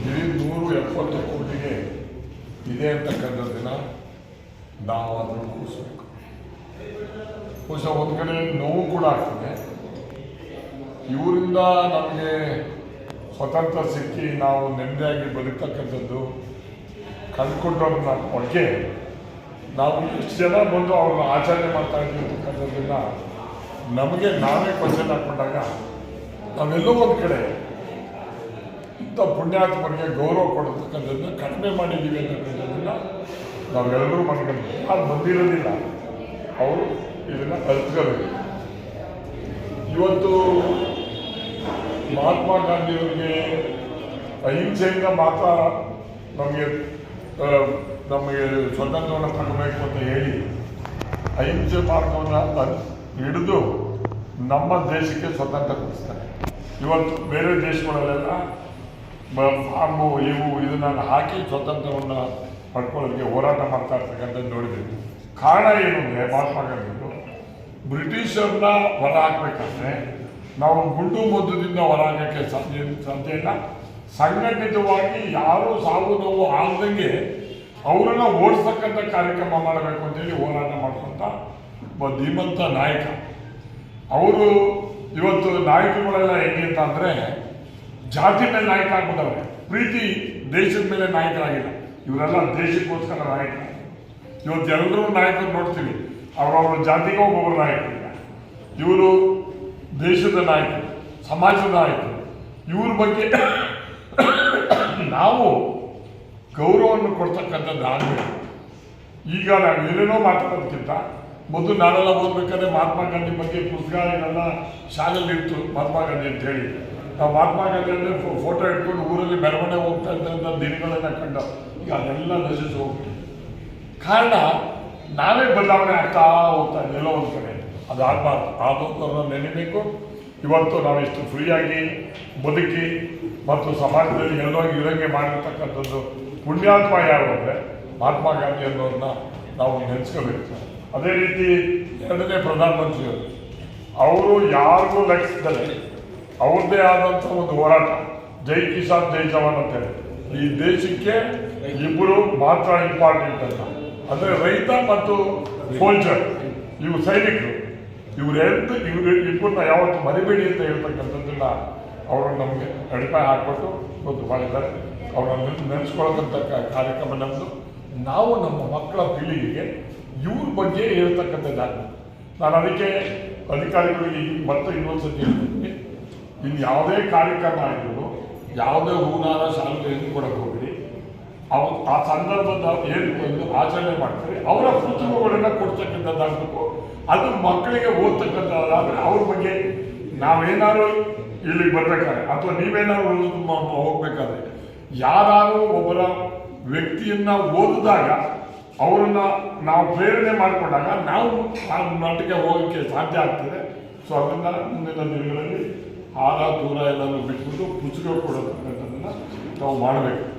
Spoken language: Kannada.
ಇಡೀ ನೂರು ಎಪ್ಪತ್ತು ಕೋಟಿಗೆ ಇದೆ ಅಂತಕ್ಕಂಥದ್ದನ್ನ ನಾವು ಅದನ್ನು ಕೂಸಬೇಕು ಕೂಸ ಒಂದು ಕಡೆ ನೋವು ಕೂಡ ಆಗ್ತದೆ ಇವರಿಂದ ನಮಗೆ ಸ್ವತಂತ್ರ ಸಿಕ್ಕಿ ನಾವು ನೆಮ್ಮದಿಯಾಗಿ ಬದುಕ್ತಕ್ಕಂಥದ್ದು ಕಲ್ತ್ಕೊಂಡ್ರ ಬಗ್ಗೆ ನಾವು ಎಷ್ಟು ಜನ ಬಂದು ಅವ್ರನ್ನ ಆಚರಣೆ ಮಾಡ್ತಾ ಇದ್ದೀವಿ ನಮಗೆ ನಾವೇ ಕ್ವಶನ್ ಹಾಕೊಂಡಾಗ ನಾವೆಲ್ಲೋ ಒಂದು ಕಡೆ ಇಂಥ ಪುಣ್ಯಾತ್ಮರಿಗೆ ಗೌರವ ಕೊಡತಕ್ಕಂಥದ್ದನ್ನ ಕಡಿಮೆ ಮಾಡಿದ್ದೀವಿ ಅನ್ನೋದನ್ನ ನಾವೆಲ್ಲರೂ ಮಾಡ್ಕೊಂಡು ಅದು ಬಂದಿರೋದಿಲ್ಲ. ಅವರು ಇದನ್ನು ಕಲ್ತ್ಕೋಬೇಕು ಇವತ್ತು ಮಹಾತ್ಮ ಗಾಂಧಿಯವರಿಗೆ ಅಹಿಂಸೆಯಿಂದ ಮಾತ್ರ ನಮಗೆ ನಮಗೆ ಸ್ವತಂತ್ರವನ್ನು ಕೊಡಬೇಕು ಅಂತ ಹೇಳಿ ಅಹಿಂಸೆ ಮಾರ್ಗವನ್ನು ಹಿಡಿದು ನಮ್ಮ ದೇಶಕ್ಕೆ ಸ್ವತಂತ್ರ ಕೊಡಿಸ್ತಾರೆ. ಇವತ್ತು ಬೇರೆ ದೇಶಗಳಲ್ಲೆಲ್ಲ ಫಾರ್ಮು ಇವು ಇದನ್ನ ಹಾಕಿ ಸ್ವತಂತ್ರವನ್ನು ಪಡ್ಕೊಳ್ಳೋದಕ್ಕೆ ಹೋರಾಟ ಮಾಡ್ತಾ ಇರ್ತಕ್ಕಂಥದ್ದು ನೋಡಿದ್ದೀವಿ. ಕಾರಣ ಏನು ಅಂದರೆ ಮಹಾತ್ಮ ಗಾಂಧಿಗಳು ಬ್ರಿಟಿಷರನ್ನ ಹೊರ ಹಾಕ್ಬೇಕಂದ್ರೆ ನಾವು ಗುಂಡು ಮದ್ದದಿಂದ ಹೊರ ಹಾಕಕ್ಕೆ ಸಾಧ್ಯ ಸಾಧ್ಯ ಇಲ್ಲ. ಸಂಘಟಿತವಾಗಿ ಯಾರೂ ಸಾವು ನೋವು ಆಗದಂಗೆ ಅವರನ್ನ ಓಡಿಸ್ತಕ್ಕಂಥ ಕಾರ್ಯಕ್ರಮ ಮಾಡಬೇಕು ಅಂತೇಳಿ ಹೋರಾಟ ಮಾಡ್ಕೊಂತ ಒಬ್ಬ ಧೀಮಂತ ನಾಯಕ. ಅವರು ಇವತ್ತು ನಾಯಕರುಗಳೆಲ್ಲ ಹೆಂಗೆ ಅಂತ ಅಂದರೆ ಜಾತಿ ಮೇಲೆ ನಾಯಕ ಆಗ್ಬಿಟ್ಟವ್ರೆ. ಪ್ರೀತಿ ದೇಶದ ಮೇಲೆ ನಾಯಕರಾಗಿಲ್ಲ. ಇವರೆಲ್ಲ ದೇಶಕ್ಕೋಸ್ಕರ ನಾಯಕ ಇವತ್ತು ಎಲ್ಲರೂ ನಾಯಕರು ನೋಡ್ತೀವಿ. ಅವರವ್ರ ಜಾತಿಗೆ ಒಬ್ಬೊಬ್ಬರು ನಾಯಕ ಇವರು ದೇಶದ ನಾಯಕರು, ಸಮಾಜದ ನಾಯಕರು. ಇವ್ರ ಬಗ್ಗೆ ನಾವು ಗೌರವವನ್ನು ಕೊಡ್ತಕ್ಕಂಥದ್ದು ಆಗಬೇಕು ಈಗ ನಾವು ಏನೇನೋ ಮಾತಾಡೋದಕ್ಕಿಂತ ಮೊದಲು ನಾನೆಲ್ಲ ಓದಬೇಕಾದ್ರೆ ಮಹಾತ್ಮ ಗಾಂಧಿ ಬಗ್ಗೆ ಪುಸ್ತಕ ಇದೆಲ್ಲ ಶಾಲೆಯಲ್ಲಿ ಇತ್ತು, ಮಹಾತ್ಮ ಗಾಂಧಿ ಅಂತ ಹೇಳಿ. ನಾವು ಮಹಾತ್ಮ ಗಾಂಧಿ ಅಂದರೆ ಫೋಟೋ ಇಟ್ಕೊಂಡು ಊರಲ್ಲಿ ಮೆರವಣಿಗೆ ಹೋಗ್ತಾ ಇದ್ದಂಥ ದಿನಗಳನ್ನ ಕಂಡು ಈಗ ಅದೆಲ್ಲ ನಶಿಸಿ ಹೋಗ್ಬಿಟ್ಟು ಕಾರಣ, ನಾವೇ ಬದಲಾವಣೆ ಆಗ್ತಾ ಹೋಗ್ತಾ ಎಲ್ಲೋ ಒಂದು ಕಡೆ. ಅದು ಆಗಬಾರ್ದು. ಆದೋದನ್ನು ನೆನೆಬೇಕು. ಇವತ್ತು ನಾವಿಷ್ಟು ಫ್ರೀಯಾಗಿ ಬದುಕಿ, ಮತ್ತು ಸಮಾಜದಲ್ಲಿ ಎಲ್ಲೋ ಇರಂಗೆ ಮಾಡಿರ್ತಕ್ಕಂಥದ್ದು ಪುಣ್ಯಾತ್ಮ ಯಾರು ಅಂದರೆ ಮಹಾತ್ಮ ಗಾಂಧಿ ಅನ್ನೋದನ್ನ ನಾವು ನೆನೆಸ್ಕೋಬೇಕು. ಅದೇ ರೀತಿ ಎರಡನೇ ಪ್ರಧಾನಮಂತ್ರಿಯವರು, ಅವರು ಯಾರಿಗೂ ಲಕ್ಷಿಸಿದರೆ ಅವ್ರದ್ದೇ ಆದಂಥ ಒಂದು ಹೋರಾಟ, ಜೈ ಕಿಸಾನ್, ಜೈ ಜವಾನ್ ಅಂತೇಳಿ ಈ ದೇಶಕ್ಕೆ ಇಬ್ಬರು ಮಾತ್ರ ಇಂಪಾರ್ಟೆಂಟ್ ಅಂತ. ಅಂದರೆ ರೈತ ಮತ್ತು ಸೋಲ್ಜರ್ ಇವು ಸೈನಿಕರು. ಇವರೆಂದು ಇವ್ರ ಇಬ್ಬರನ್ನ ಯಾವತ್ತು ಮರಿಬೇಡಿ ಅಂತ ಹೇಳ್ತಕ್ಕಂಥದ್ದನ್ನ ಅವರು ನಮಗೆ ಅಡಿಪಾಯ ಹಾಕ್ಬಿಟ್ಟು ಗೊತ್ತು ಮಾಡಿದ್ದಾರೆ. ಅವರನ್ನು ನೆನೆಸ್ಕೊಳ್ಳೋದಂತ ಕಾರ್ಯಕ್ರಮ ನಮ್ಮದು ನಾವು ನಮ್ಮ ಮಕ್ಕಳ ಪೀಳಿಗೆಗೆ ಇವ್ರ ಬಗ್ಗೆ ಹೇಳ್ತಕ್ಕಂಥದ್ದಾಗಬೇಕು ನಾನು ಅದಕ್ಕೆ ಅಧಿಕಾರಿಗಳಿಗೆ ಮತ್ತೆ ಇನ್ನೊಂದು ಸತಿ ಹೇಳ್ತೀನಿ. ಇನ್ನು ಯಾವುದೇ ಕಾರ್ಯಕ್ರಮ ಆಗಿದ್ರು ಯಾವುದೇ ಹೂನಾರ ಶಾಲೆ ಏನು ಕೊಡಕ್ಕೆ ಹೋಗ್ಬಿಡಿ ಅವ್ರು ಆ ಸಂದರ್ಭದ ಏನು ಒಂದು ಆಚರಣೆ ಮಾಡ್ತಾರೆ, ಅವರ ಪುಸ್ತಕಗಳನ್ನ ಕೊಡ್ತಕ್ಕಂಥದ್ದಾಗಬೇಕು. ಅದು ಮಕ್ಕಳಿಗೆ ಓದ್ತಕ್ಕಂಥದ್ದಾದರೆ ಅವ್ರ ಬಗ್ಗೆ ನಾವೇನಾದ್ರು ಇಲ್ಲಿಗೆ ಬರ್ಬೇಕಾದ್ರೆ, ಅಥವಾ ನೀವೇನಾದ್ರು ಹೋಗ್ಬೇಕಾದ್ರೆ ಯಾರು ಒಬ್ಬರ ವ್ಯಕ್ತಿಯನ್ನ ಓದಿದಾಗ, ಅವರನ್ನ ನಾವು ಪ್ರೇರಣೆ ಮಾಡಿಕೊಂಡಾಗ ನಾವು ಮಟ್ಟಿಗೆ ಹೋಗೋಕ್ಕೆ ಸಾಧ್ಯ ಆಗ್ತದೆ. ಸೊ ಅದನ್ನ ಮುಂದಿನ ದಿನಗಳಲ್ಲಿ ಹಾರ, ದೂರ ಎಲ್ಲನೂ ಬಿಟ್ಬಿಟ್ಟು ಪುಸ್ತಕ ಕೊಡೋದನ್ನ ನಾವು ಮಾಡಬೇಕು.